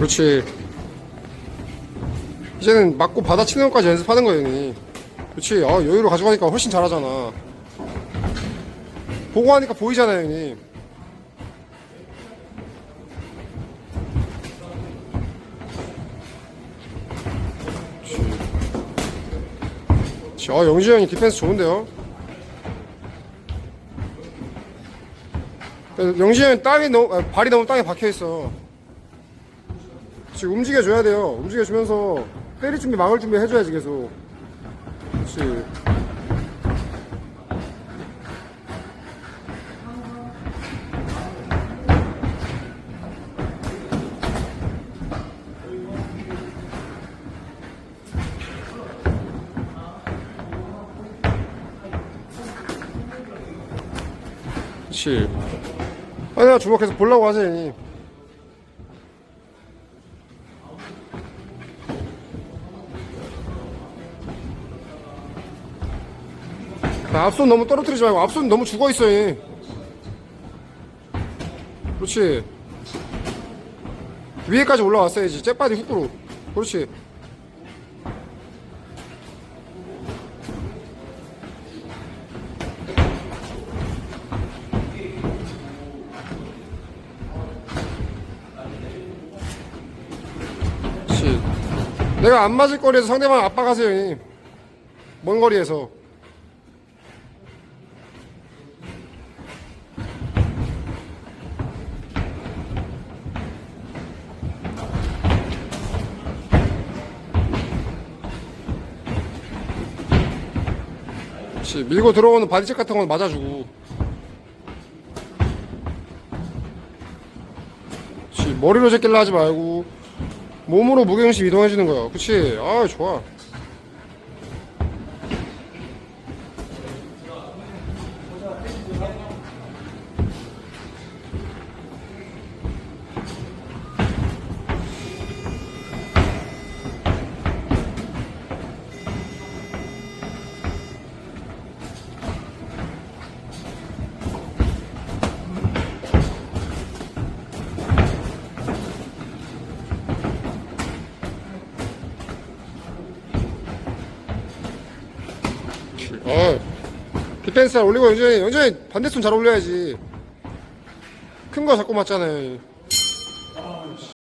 그렇지. 이제는 맞고 받아치는 것까지 연습하는 거예요, 형님. 그렇지. 아, 여유로 가져가니까 훨씬 잘하잖아. 보고 하니까 보이잖아요, 형님. 그렇지. 아, 영주 형이 디펜스 좋은데요? 영지 형은 땅이 너무, 아, 발이 너무 땅에 박혀 있어. 지금 움직여줘야 돼요. 움직여주면서 때릴 준비, 막을 준비 해줘야지, 계속. 그렇지. 그렇지. 아니야, 주먹해서 보려고 하세 앞손 너무 떨어뜨리지 말고 앞손 너무 죽어 있어 이. 그렇지. 위에까지 올라왔어야지 잭바디 훅으로. 그렇지. 내가 안 맞을 거리에서 상대방 이. 먼 거리에서 그렇지. 밀고 들어오는 바디책 같은 건 맞아주고. 그렇지. 머리로 제끼려 하지 말고 몸으로 무게중심 이동해주는 거야. 그렇지. 아 좋아 어. 그 디펜스 잘 올리고 연준이 연준이 반대손 잘 올려야지. 큰 거 잡고 맞잖아요.